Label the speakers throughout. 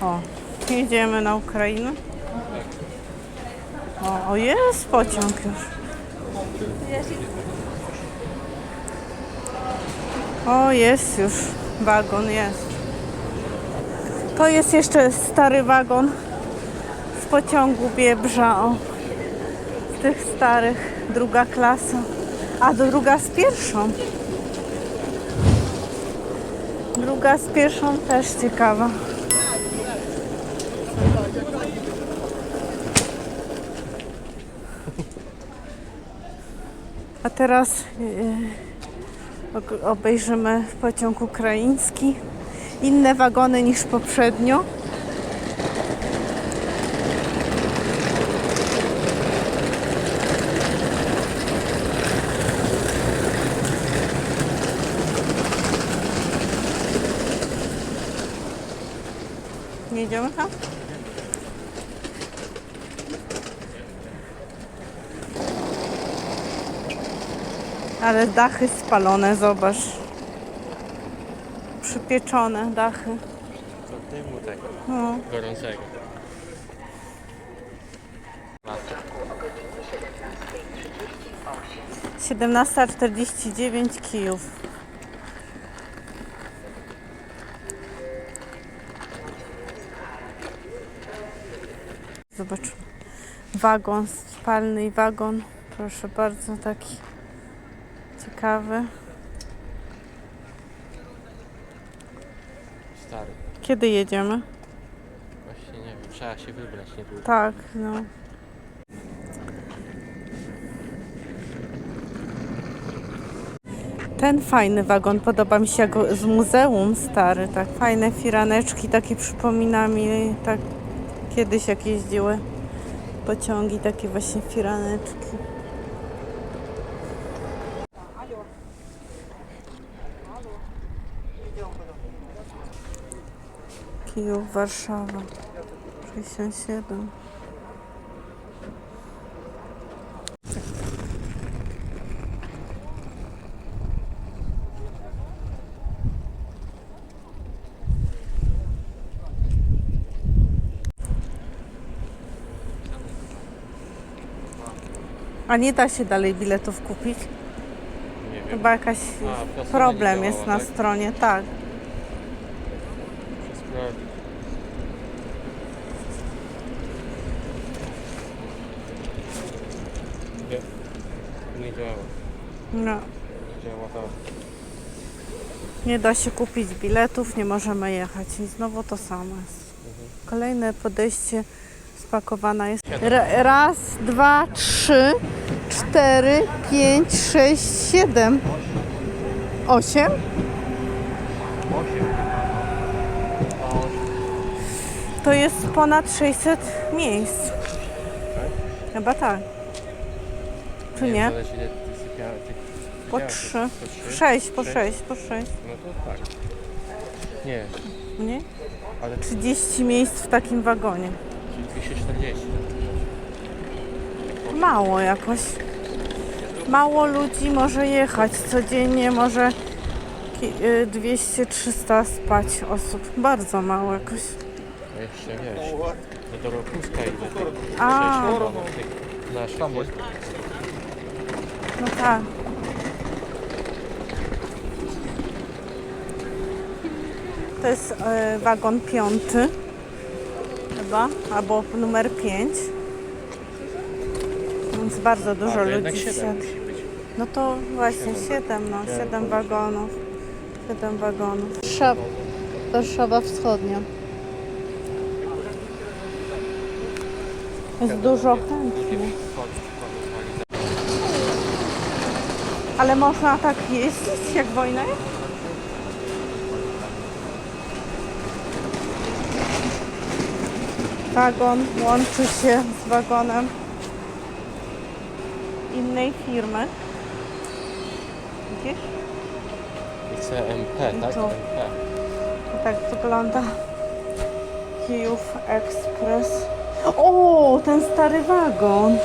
Speaker 1: O, jedziemy na Ukrainę. O, o jest pociąg już. O, jest już wagon, jest. To jest jeszcze stary wagon z pociągu Biebrza, o. Z tych starych, druga klasa. A druga z pierwszą. Druga z pierwszą też ciekawa. A teraz e, og- obejrzymy pociąg ukraiński. Inne wagony niż poprzednio. Nie idziemy tam? Ale dachy spalone, zobacz. Przypieczone dachy.
Speaker 2: To dymu tego,
Speaker 1: No.
Speaker 2: gorącego. Lato.
Speaker 1: 17.49 Kijów. Zobacz. Wagon, spalny wagon. Proszę bardzo, taki ciekawy.
Speaker 2: Stary.
Speaker 1: Kiedy jedziemy?
Speaker 2: Właśnie nie wiem, trzeba się wybrać niedługo.
Speaker 1: Tak, no. Ten fajny wagon podoba mi się jak z muzeum stary, tak fajne firaneczki, takie przypomina mi tak kiedyś jak jeździły pociągi, takie właśnie firaneczki. Kijów, Warszawa. 67. A nie da się dalej biletów kupić?
Speaker 2: Nie wiem.
Speaker 1: Chyba jakaś
Speaker 2: A, nie
Speaker 1: problem jest na
Speaker 2: tak?
Speaker 1: stronie, tak.
Speaker 2: Muszę sprawdzić. Nie. Nie działa.
Speaker 1: No.
Speaker 2: Nie
Speaker 1: da się kupić biletów, nie możemy jechać. I znowu to samo. Kolejne podejście spakowana jest. Ra- Raz, dwa, trzy, cztery, pięć, sześć, siedem, osiem. To jest ponad 600 miejsc. Chyba tak. Czy nie? Po
Speaker 2: sypiałeś.
Speaker 1: trzy.
Speaker 2: Po trzy?
Speaker 1: Sześć, po sześć, po sześć.
Speaker 2: No to tak. Nie,
Speaker 1: Nie?
Speaker 2: ale
Speaker 1: 30 miejsc w takim wagonie.
Speaker 2: czyli 240.
Speaker 1: Mało jakoś. Mało ludzi może jechać. Codziennie może ki- y, 200-300 spać osób. Bardzo mało jakoś.
Speaker 2: A jeszcze wiesz, do Dorokuska i do tych
Speaker 1: A.
Speaker 2: sześć wagonów tych naszych jest.
Speaker 1: No tak. To jest e, wagon piąty. Chyba, albo numer 5. Więc bardzo dużo
Speaker 2: A, to jednak
Speaker 1: ludzi
Speaker 2: 7
Speaker 1: wsiadł.
Speaker 2: musi być.
Speaker 1: No to właśnie 7, no, 7 wagonów. 7 wagonów. Warszawa, Warszawa Wschodnia. Jest dużo chętnych. Ale można tak jeździć jak wojna jest? Wagon łączy się z wagonem innej firmy. Widzisz?
Speaker 2: CMP, tak?
Speaker 1: to-
Speaker 2: MP.
Speaker 1: Tak wygląda Kijów Express. O, ten stary wagon.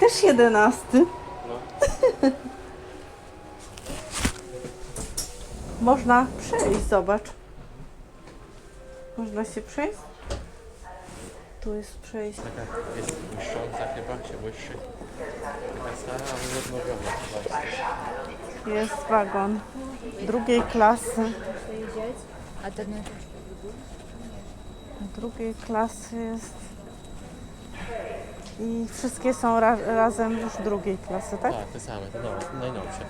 Speaker 1: Też jedenasty.
Speaker 2: No.
Speaker 1: Można przejść, zobacz. Można się przejść? Tu jest przejść.
Speaker 2: Taka jest błyszcząca chyba, się błyszczy. Taka stara, ale odnowiona chyba jest.
Speaker 1: Jest wagon drugiej klasy.
Speaker 3: A ten
Speaker 1: Drugiej klasy jest. I wszystkie są ra razem już drugiej klasy, tak?
Speaker 2: Tak, te same, te nowe, najnowsze.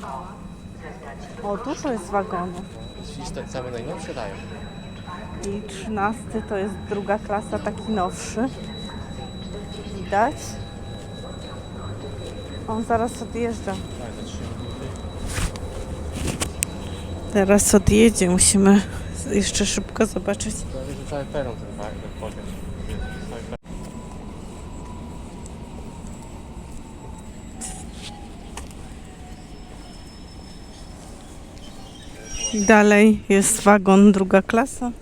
Speaker 1: No o, dużo jest wagonów.
Speaker 2: Dziś te same najnowsze dają.
Speaker 1: I trzynasty to jest druga klasa, taki nowszy. Widać. On zaraz odjeżdża.
Speaker 2: Tak.
Speaker 1: Teraz odjedzie, musimy jeszcze szybko zobaczyć.
Speaker 2: Prawie, że cały peron ten, wa- ten pociąg. Jest cały peron.
Speaker 1: Dalej jest wagon druga klasa.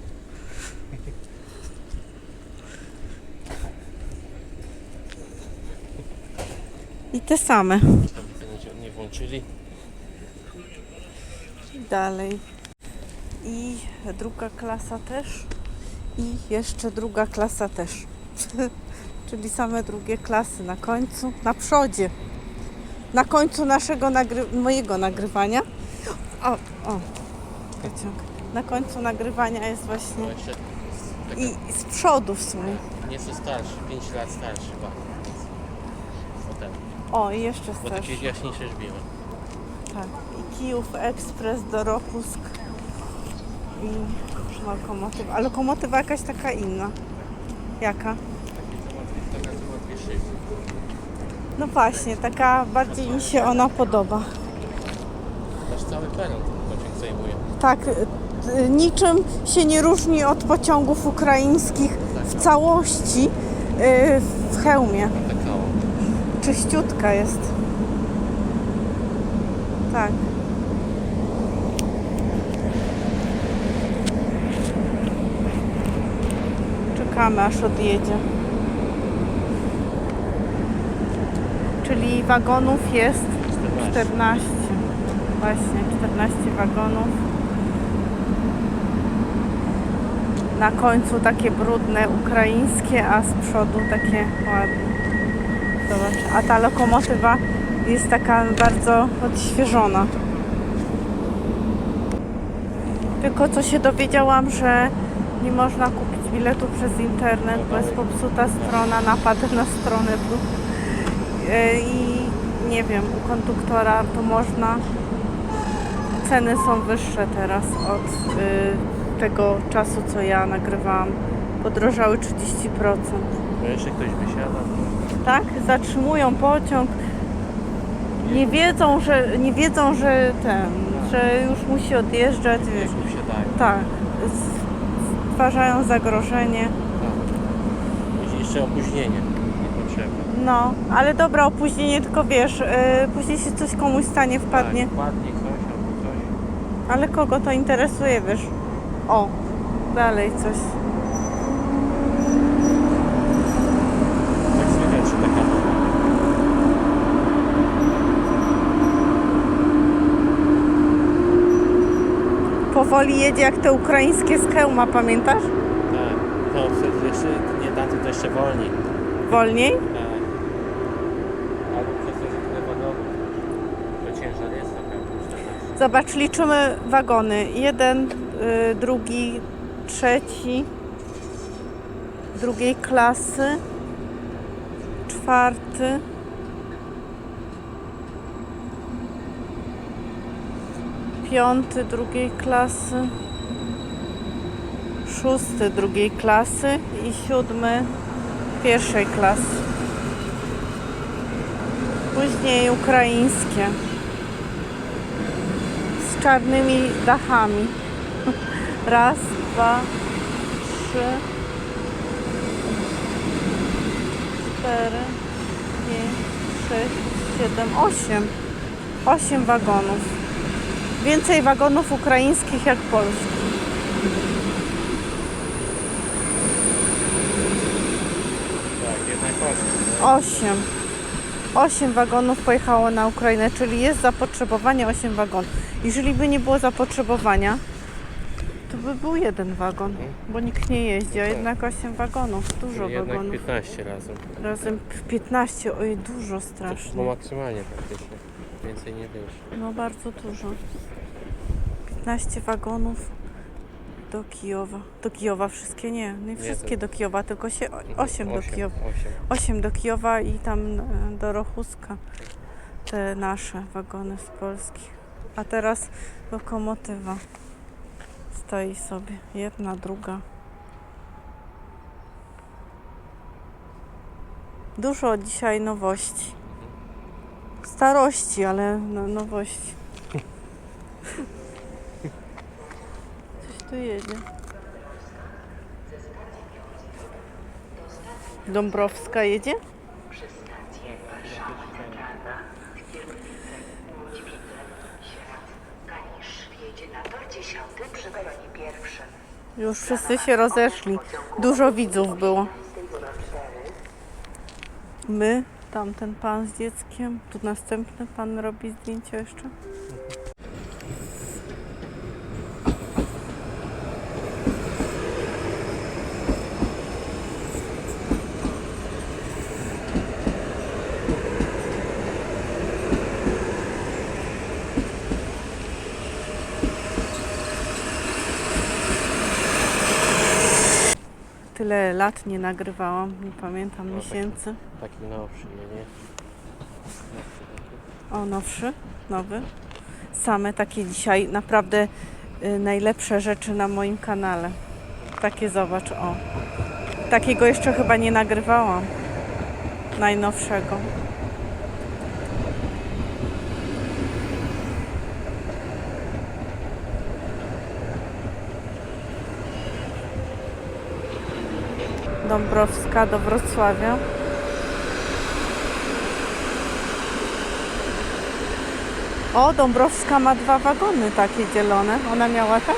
Speaker 1: I te same.
Speaker 2: Nie włączyli.
Speaker 1: Dalej. I druga klasa też. I jeszcze druga klasa też. Czyli same drugie klasy na końcu, na przodzie. Na końcu naszego nagry- mojego nagrywania. O, o. Pociąg. Na końcu nagrywania jest
Speaker 2: No
Speaker 1: właśnie
Speaker 2: jeszcze z- taka,
Speaker 1: i z przodu w sumie.
Speaker 2: nieco starszy, 5 lat starszy chyba. Potem,
Speaker 1: O, i jeszcze
Speaker 2: bo
Speaker 1: starszy.
Speaker 2: takie jaśniejsze żbieły.
Speaker 1: Tak. I Kijów Ekspres do Ropusk. I lokomotywa. A lokomotywa jakaś taka inna. Jaka?
Speaker 2: Takie co ma, taka dwie szyby.
Speaker 1: No właśnie, taka bardziej mi się ona podoba.
Speaker 2: Cały peron ten pociąg zajmuje.
Speaker 1: Tak, y, y, niczym się nie różni od pociągów ukraińskich w całości y, w hełmie. Czyściutka jest. Tak. Czekamy aż odjedzie. Czyli wagonów jest
Speaker 2: 14.
Speaker 1: 14. Właśnie, 14 wagonów. Na końcu takie brudne ukraińskie, a z przodu takie ładne. Zobacz, a ta lokomotywa jest taka bardzo odświeżona. Tylko co się dowiedziałam, że nie można kupić biletu przez internet, bo jest popsuta strona, napad na stronę. Yy, I nie wiem, u konduktora to można. Ceny są wyższe teraz od yy, tego czasu, co ja nagrywałam. Podrożały 30%.
Speaker 2: Bo jeszcze ktoś wysiada.
Speaker 1: Tak? Zatrzymują pociąg. Nie wiedzą, że nie wiedzą, że ten, że już musi odjeżdżać.
Speaker 2: Już wysiadają.
Speaker 1: Tak. Stwarzają zagrożenie.
Speaker 2: Tak. Jeszcze opóźnienie. Niepotrzebne.
Speaker 1: No, ale dobra, opóźnienie, tylko wiesz, yy, później się coś komuś stanie, wpadnie.
Speaker 2: Tak, wpadnie.
Speaker 1: Ale kogo to interesuje, wiesz? O, dalej coś.
Speaker 2: Tak słychać, taka
Speaker 1: Powoli jedzie jak te ukraińskie z Kełma, pamiętasz?
Speaker 2: Tak. To jeszcze nie daty, to jeszcze wolniej.
Speaker 1: Wolniej?
Speaker 2: Tak. Albo przez to, że tyle wagonów. To ciężar jest trochę. 14.
Speaker 1: Zobacz, liczymy wagony. Jeden, y, drugi, trzeci, drugiej klasy, czwarty, piąty drugiej klasy, szósty drugiej klasy i siódmy pierwszej klasy. Później ukraińskie czarnymi dachami. Raz, dwa, trzy, cztery, pięć, sześć, siedem, osiem. Osiem wagonów. Więcej wagonów ukraińskich jak polskich.
Speaker 2: Tak, jednak osiem.
Speaker 1: Osiem. 8 wagonów pojechało na Ukrainę, czyli jest zapotrzebowanie 8 wagonów. Jeżeli by nie było zapotrzebowania, to by był jeden wagon, bo nikt nie jeździ, a jednak 8 wagonów, dużo
Speaker 2: jednak
Speaker 1: wagonów.
Speaker 2: 15 razem.
Speaker 1: Razem 15, oj dużo strasznie.
Speaker 2: było maksymalnie praktycznie. Więcej nie było.
Speaker 1: No bardzo dużo. 15 wagonów do Kijowa. Do Kijowa wszystkie nie, nie wszystkie do Kijowa, tylko się 8 do Kijowa.
Speaker 2: 8.
Speaker 1: 8 do Kijowa i tam e, do Rochuska. Te nasze wagony z Polski. A teraz lokomotywa stoi sobie. Jedna, druga. Dużo dzisiaj nowości. Starości, ale no, nowości. Coś tu jedzie. Dąbrowska jedzie? Już wszyscy się rozeszli. Dużo widzów było. My, tam ten pan z dzieckiem, tu następny pan robi zdjęcia jeszcze. Tyle lat nie nagrywałam, nie pamiętam
Speaker 2: No,
Speaker 1: miesięcy.
Speaker 2: Taki nowszy, nie? nie?
Speaker 1: O, nowszy, nowy. Same takie dzisiaj naprawdę y, najlepsze rzeczy na moim kanale. Takie zobacz, o. Takiego jeszcze chyba nie nagrywałam. Najnowszego. Dąbrowska do Wrocławia. O, Dąbrowska ma dwa wagony takie dzielone. Ona miała tak?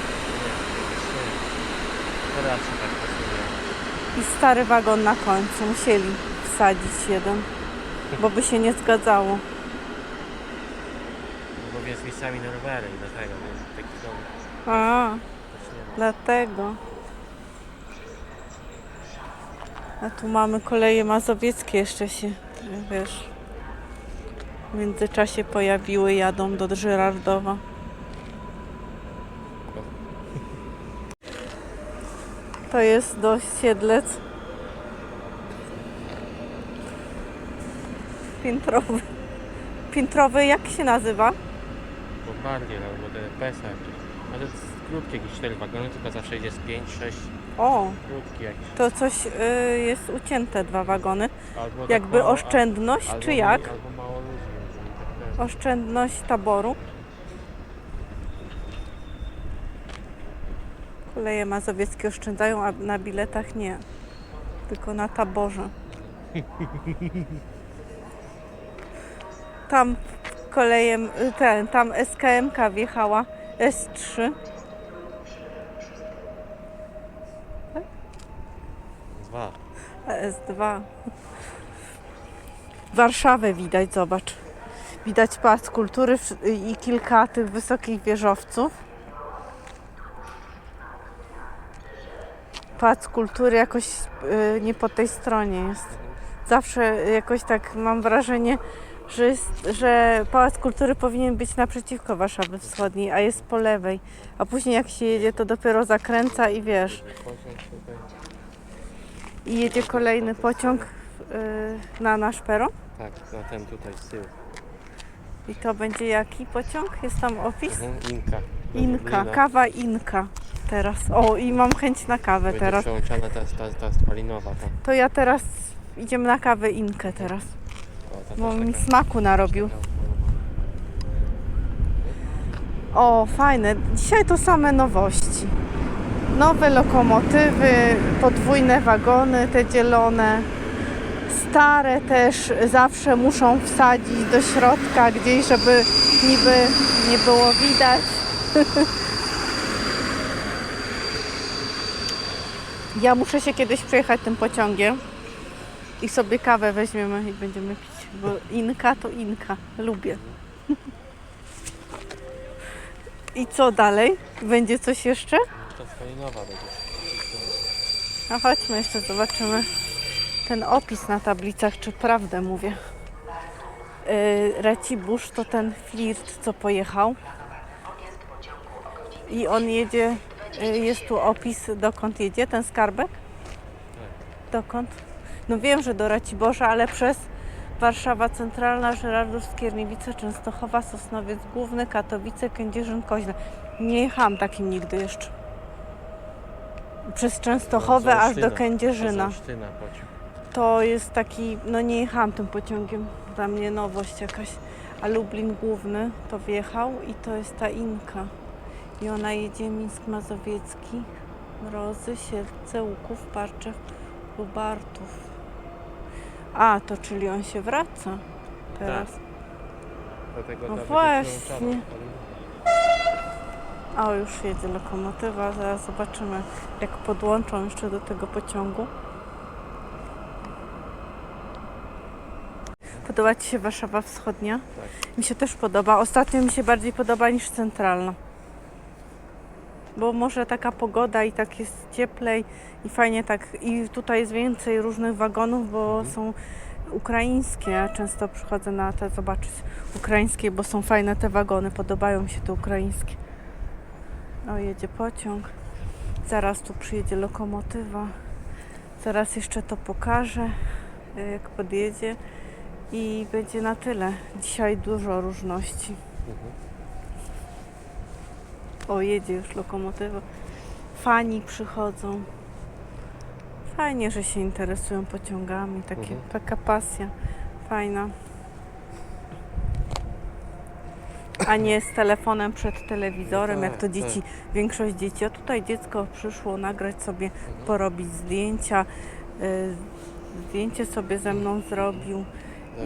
Speaker 2: Teraz tak.
Speaker 1: I stary wagon na końcu. Musieli wsadzić jeden, bo by się nie zgadzało.
Speaker 2: Bo jest miejscami na rowery i dlatego, więc taki dom
Speaker 1: A, dlatego. A tu mamy koleje mazowieckie jeszcze się, wiesz, w międzyczasie pojawiły, jadą do Żyrardowa. To jest do Siedlec. Piętrowy. Piętrowy jak się nazywa?
Speaker 2: Bombardier albo DPS. Ale to jest krótkie, jakieś 4 wagony, tylko zawsze idzie z 5, 6,
Speaker 1: O,
Speaker 2: krótki jakiś.
Speaker 1: to coś y, jest ucięte dwa wagony.
Speaker 2: Albo tak
Speaker 1: Jakby
Speaker 2: mało,
Speaker 1: oszczędność,
Speaker 2: albo
Speaker 1: czy
Speaker 2: mniej,
Speaker 1: jak?
Speaker 2: Albo mało ludzi. tak
Speaker 1: Oszczędność taboru. Koleje mazowieckie oszczędzają, a na biletach nie. Tylko na taborze. Tam kolejem, ten, tam SKMK wjechała. S3.
Speaker 2: Dwa.
Speaker 1: A S2. Warszawę widać, zobacz. Widać Pałac Kultury i kilka tych wysokich wieżowców. Pałac Kultury jakoś y, nie po tej stronie jest. Zawsze jakoś tak mam wrażenie, że, jest, że Pałac Kultury powinien być naprzeciwko Warszawy Wschodniej, a jest po lewej. A później jak się jedzie, to dopiero zakręca i wiesz. I jedzie kolejny pociąg y, na nasz peron.
Speaker 2: Tak, na ten tutaj z tyłu.
Speaker 1: I to będzie jaki pociąg? Jest tam opis?
Speaker 2: Mhm, Inka. Do
Speaker 1: Inka,
Speaker 2: Lublina.
Speaker 1: kawa Inka teraz. O, i mam chęć na kawę
Speaker 2: Będzie
Speaker 1: teraz.
Speaker 2: przełączana ta, ta, ta spalinowa tam.
Speaker 1: To ja teraz idziemy na kawę Inkę teraz,
Speaker 2: O, ta
Speaker 1: bo
Speaker 2: też
Speaker 1: mi
Speaker 2: taka-
Speaker 1: smaku narobił. O, fajne. Dzisiaj to same nowości. Nowe lokomotywy, podwójne wagony, te dzielone. Stare też zawsze muszą wsadzić do środka gdzieś, żeby niby nie było widać. Ja muszę się kiedyś przejechać tym pociągiem i sobie kawę weźmiemy i będziemy pić. bo Inka to Inka. Lubię. I co dalej? Będzie coś jeszcze?
Speaker 2: To fajnowa będzie.
Speaker 1: No chodźmy jeszcze zobaczymy ten opis na tablicach, czy prawdę mówię. Yy, Recibusz to ten flirt, co pojechał. I on jedzie, yy, jest tu opis, dokąd jedzie ten skarbek? Dokąd? No wiem, że do Raciborza, ale przez Warszawa Centralna, Żyrardów, Skierniewice, Częstochowa, Sosnowiec Główny, Katowice, Kędzierzyn, Koźle. Nie jechałam takim nigdy jeszcze. Przez Częstochowę aż do Kędzierzyna.
Speaker 2: Olsztyna.
Speaker 1: To jest taki, no nie jechałam tym pociągiem, dla mnie nowość jakaś. A Lublin Główny to wjechał i to jest ta Inka. I ona jedzie Mińsk Mazowiecki, Mrozy, Siedlce, Łuków, Parczech, Lubartów. A, to czyli on się wraca teraz.
Speaker 2: Dlatego
Speaker 1: No właśnie. A, już jedzie lokomotywa, zaraz zobaczymy jak podłączą jeszcze do tego pociągu. Podoba Ci się Warszawa Wschodnia?
Speaker 2: Tak.
Speaker 1: Mi się też podoba. Ostatnio mi się bardziej podoba niż centralna. Bo może taka pogoda i tak jest cieplej i fajnie tak. I tutaj jest więcej różnych wagonów, bo są ukraińskie. Ja często przychodzę na te zobaczyć ukraińskie, bo są fajne te wagony. Podobają mi się te ukraińskie. O, jedzie pociąg. Zaraz tu przyjedzie lokomotywa. Zaraz jeszcze to pokażę, y, jak podjedzie. I będzie na tyle. Dzisiaj dużo różności. O, jedzie już lokomotywa. Fani przychodzą. Fajnie, że się interesują pociągami. Takie,
Speaker 2: Mhm.
Speaker 1: Taka pasja. Fajna. A nie z telefonem przed telewizorem, jak
Speaker 2: tak,
Speaker 1: to dzieci, większość dzieci. A tutaj dziecko przyszło nagrać sobie,
Speaker 2: Mhm.
Speaker 1: porobić zdjęcia. Y, zdjęcie sobie ze mną zrobił.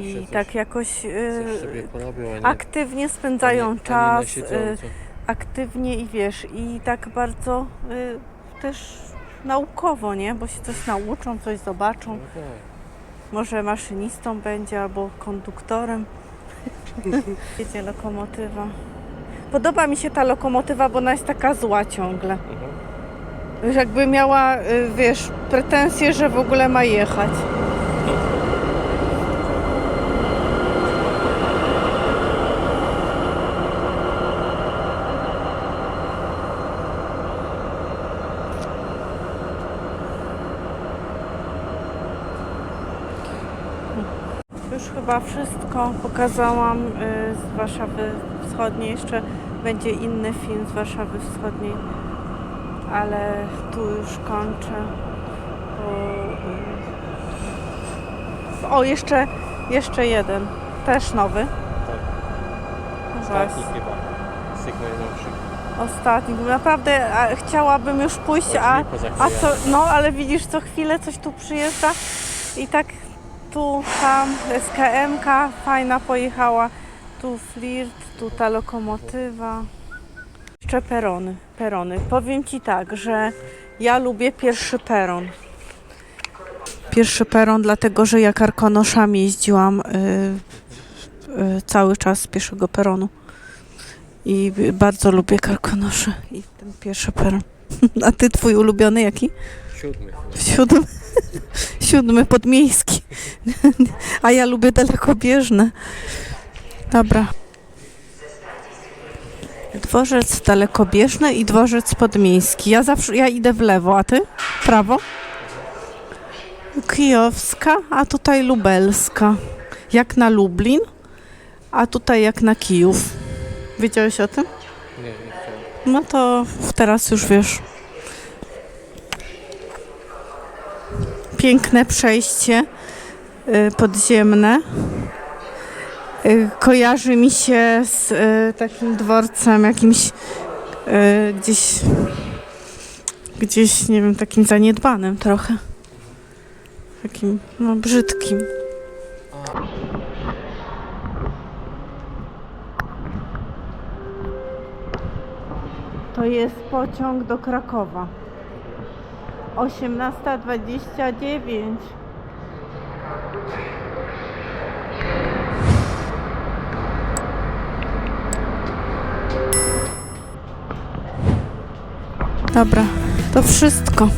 Speaker 1: I
Speaker 2: coś,
Speaker 1: tak jakoś y,
Speaker 2: porobią, nie,
Speaker 1: aktywnie spędzają
Speaker 2: a nie,
Speaker 1: czas.
Speaker 2: A nie
Speaker 1: y,
Speaker 2: na siedząco.
Speaker 1: aktywnie i wiesz, i tak bardzo y, też naukowo, nie? Bo się coś nauczą, coś zobaczą.
Speaker 2: No tak.
Speaker 1: Może maszynistą będzie albo konduktorem. Jedzie lokomotywa. Podoba mi się ta lokomotywa, bo ona jest taka zła ciągle.
Speaker 2: Mhm.
Speaker 1: Jakby miała, y, wiesz, pretensje, że w ogóle ma jechać. Już chyba wszystko pokazałam y, z Warszawy Wschodniej. Jeszcze będzie inny film z Warszawy Wschodniej, ale tu już kończę. Bo, y, o, jeszcze, jeszcze jeden, też nowy.
Speaker 2: Tak. Ostatni
Speaker 1: właśnie,
Speaker 2: chyba. Z tych najnowszych.
Speaker 1: Ostatni. Naprawdę a, chciałabym już pójść, a, a co, no ale widzisz, co chwilę coś tu przyjeżdża i tak tu, tam SKM-ka fajna pojechała, tu flirt, tu ta lokomotywa. Jeszcze perony, perony. Powiem Ci tak, że ja lubię pierwszy peron. Pierwszy peron, dlatego że ja karkonoszami jeździłam y, y, cały czas z pierwszego peronu. I bardzo lubię karkonosze i ten pierwszy peron. A ty twój ulubiony jaki?
Speaker 2: Siódmy.
Speaker 1: Siódmy. Siódmy podmiejski. A ja lubię dalekobieżne. Dobra. Dworzec dalekobieżny i dworzec podmiejski. Ja zawsze ja idę w lewo, a ty? W prawo? Kijowska, a tutaj lubelska. Jak na Lublin, a tutaj jak na Kijów. Wiedziałeś o tym?
Speaker 2: Nie, nie.
Speaker 1: No to teraz już wiesz. Piękne przejście y, podziemne. Y, Kojarzy mi się z y, takim dworcem jakimś gdzieś gdzieś, nie wiem, takim zaniedbanym trochę. Takim, no, brzydkim. To jest pociąg do Krakowa. 18.29 Dobra, to wszystko.